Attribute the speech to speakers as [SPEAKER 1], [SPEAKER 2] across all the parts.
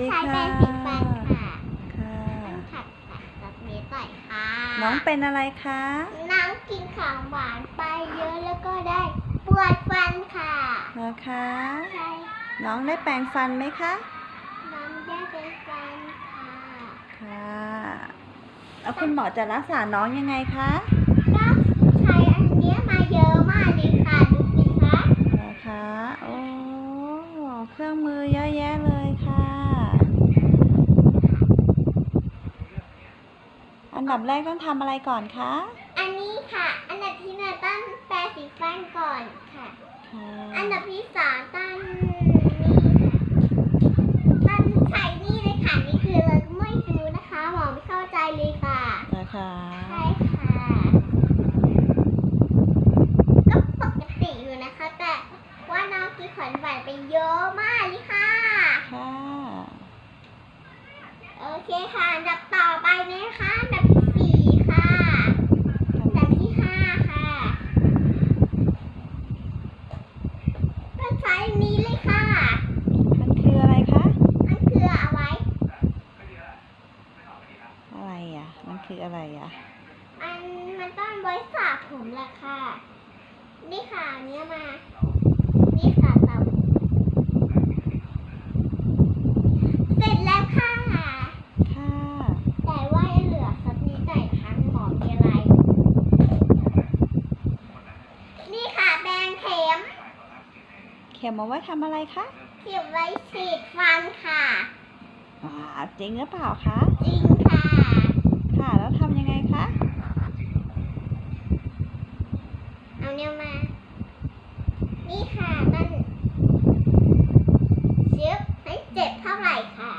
[SPEAKER 1] ดี
[SPEAKER 2] ใช้
[SPEAKER 1] ค่ะ
[SPEAKER 2] แปรงสีฟันค่ะ
[SPEAKER 1] ค่ะ
[SPEAKER 2] ต้องขัดขัดกับเมต่อยค่ะ
[SPEAKER 1] น้องเป็นอะไรคะ
[SPEAKER 2] น้องกินของหวานไปเยอะแล้วก็ได้ปวดฟันค่ะ
[SPEAKER 1] เหรอคะ
[SPEAKER 2] ใช่
[SPEAKER 1] น้องได้แปรงฟันไหมคะ
[SPEAKER 2] น้องได้เป็นฟันค่ะ
[SPEAKER 1] ค่ะแล้วคุณหมอจะรักษาน้องยังไงคะ
[SPEAKER 2] ก็ใช้อันเนี้ยมาเยอะมากเลยค่ะดูสิคะ
[SPEAKER 1] เหรอคะโอ้เครื่องมือเยอะแยะเลยค่ะ อัน ดับแรกต้องทำอะไรก่อนคะ
[SPEAKER 2] อันนี้ค่ะ อันดับที่หนึ่งต้องแปรงสีฟันก่อนค่ะ
[SPEAKER 1] ค่ะ
[SPEAKER 2] อันดับที่สองต้องนี่ค่ะต้องใส่นี่เลยค่ะ นี่คือเราไม่ดูนะคะหมอไม่เข้าใจเลยค่ะ
[SPEAKER 1] เหรอคะ
[SPEAKER 2] ใช่ค่ะ ก็ปกติอยู่นะคะ แต่ว่าน้องกินของหวานไปเยอะมากเลยค่ะ
[SPEAKER 1] ค่ะ
[SPEAKER 2] โอเคค่ะ อันดับต่อไปนะคะอันดับที่สี่ค่ะอันดับที่ห้าค่ะก็ใช้นี้เลยค่ะ
[SPEAKER 1] มันคืออะไรคะ
[SPEAKER 2] อันคือเอาไว้
[SPEAKER 1] อะไรอะ มัน คืออะไรอะ
[SPEAKER 2] อันมันต้องไว้สระผมแหละค่ะ นี่ค่ะอันเนี้ยมา นี่ค่ะสระผมเสร็จแล้วค่ะ
[SPEAKER 1] ค่ะ
[SPEAKER 2] แต่ว่ายังเหลือสักนิดหน่อยนะคะหมอมีอะไร นี่ค่ะแบงเข็ม
[SPEAKER 1] เข็มเอาไว้ทำอะไรคะ
[SPEAKER 2] เก็บไว้ฉีดฟันค่ะ
[SPEAKER 1] อ่า จริงหรือเปล่าคะ
[SPEAKER 2] จริงค่ะ
[SPEAKER 1] ค่ะ แล้วทำยังไงคะ
[SPEAKER 2] เอาเนี่ยมา นี่ค่ะนั่นชึบให้เจ็บเท่าไหร่ค่ะ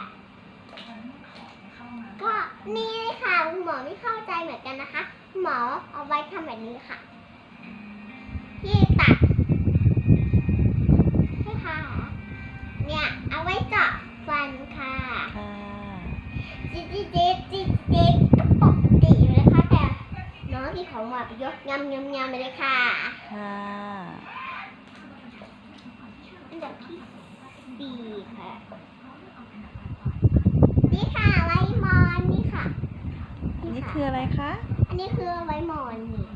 [SPEAKER 2] ก็นี่เลยค่ะคุณหมอไม่เข้าใจเหมือนกันนะคะ หมอเอาไว้ทำแบบนี้ค่ะ ที่ตัดใช่ค่ะ เนี่ยเอาไว้เจาะฟันค่ะ
[SPEAKER 1] ค่ะ
[SPEAKER 2] จิ๊ดจิ๊ดจิ๊ดจิ๊ดจิ๊ดก็ปกติอยู่เลยค่ะแต่น้องที่ของหวาน ไปยกยำยำยำไปเลยค่ะ
[SPEAKER 1] ค่ะ
[SPEAKER 2] อันดับที่สี่ค่ะ นี่ค่ะไวมอนนี่ค่ะ
[SPEAKER 1] อันนี้คืออะไรคะ
[SPEAKER 2] อันนี้คือไวมอนนี่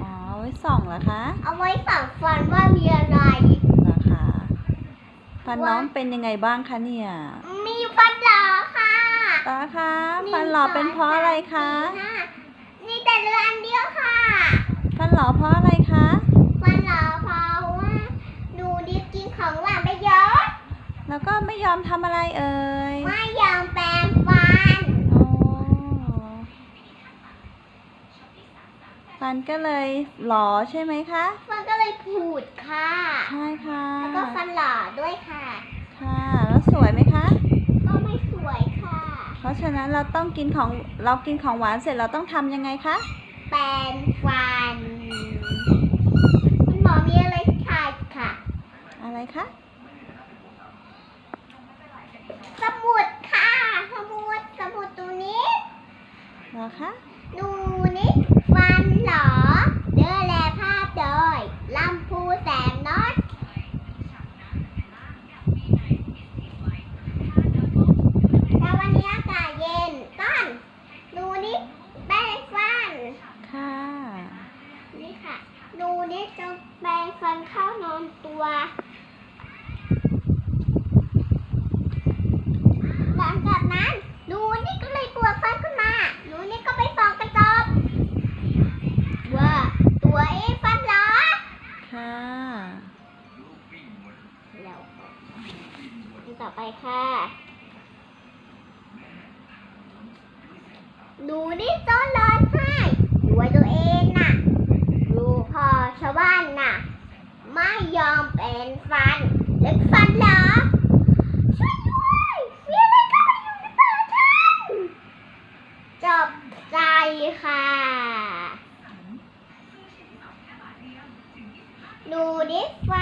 [SPEAKER 1] อ๋อเอาไว้ส่องเหรอคะ
[SPEAKER 2] เอาไว้ฝังฟันว่ามีอะไร
[SPEAKER 1] เหรอคะฟันน้องเป็นยังไงบ้างคะเนี่ย
[SPEAKER 2] มีฟันเหรอค่ะ
[SPEAKER 1] ตาคะฟันหล่อเป็นเพราะอะไรคะ
[SPEAKER 2] หนึ่งสองสามสี่ห้านี่แต่เรืออันเดียวค่ะ
[SPEAKER 1] ฟันหล่อเพราะอะไรคะ
[SPEAKER 2] ฟันเหรอเพราะว่าดูดิกินของหวานไปเยอะ
[SPEAKER 1] แล้วก็ไม่ยอมทำอะไรเอ่ย
[SPEAKER 2] ไม่ยอมแปรงฟัน
[SPEAKER 1] โอ้ฟันก็เลยหลอใช่ไหมคะ
[SPEAKER 2] ฟันก็เลยผูดค่ะ
[SPEAKER 1] ใช่ค่ะ
[SPEAKER 2] แล้วก็ฟันหล่อด้วยค่ะ
[SPEAKER 1] ค่ะแล้วสวยไหมคะ
[SPEAKER 2] ก็ไม่สวยค่ะ
[SPEAKER 1] เพราะฉะนั้นเราต้องกินของเรากินของหวานเสร็จเราต้องทำยังไงคะ
[SPEAKER 2] แปรงฟัน คุณหมอมีอะไรทายค่ะ
[SPEAKER 1] อะไรคะ
[SPEAKER 2] สมุดค่ะ สมุด สมุดตรงนี้
[SPEAKER 1] เหรอคะ
[SPEAKER 2] ดูนี่ฟันเหรอ เดือแลภาพโดยลำพูแสงน็อตถ้าวันนี้อากาศเย็นต้นดูนี่แปรงฟัน
[SPEAKER 1] ค่ะ
[SPEAKER 2] นี่ค่ะ ดูนี่จะ ฟันเข้านอนตัวหลังจากนั้นหนูนี่ก็เลยปวดฟันขึ้นมาหนูนี่ก็ไปส่องกระจกว่าตัวเองฟันเหรอ
[SPEAKER 1] ค่ะ
[SPEAKER 2] แล้วต่อไปค่ะหนูนี่ต้อนรอนไห้ด้วยตัวเอง ไม่ยอมเป็นฟันเล็กฟันเหรอช่วยด้วยเสียอะไรก็ไปอยู่ในปาฉันจบใจค่ะดูดิฟัน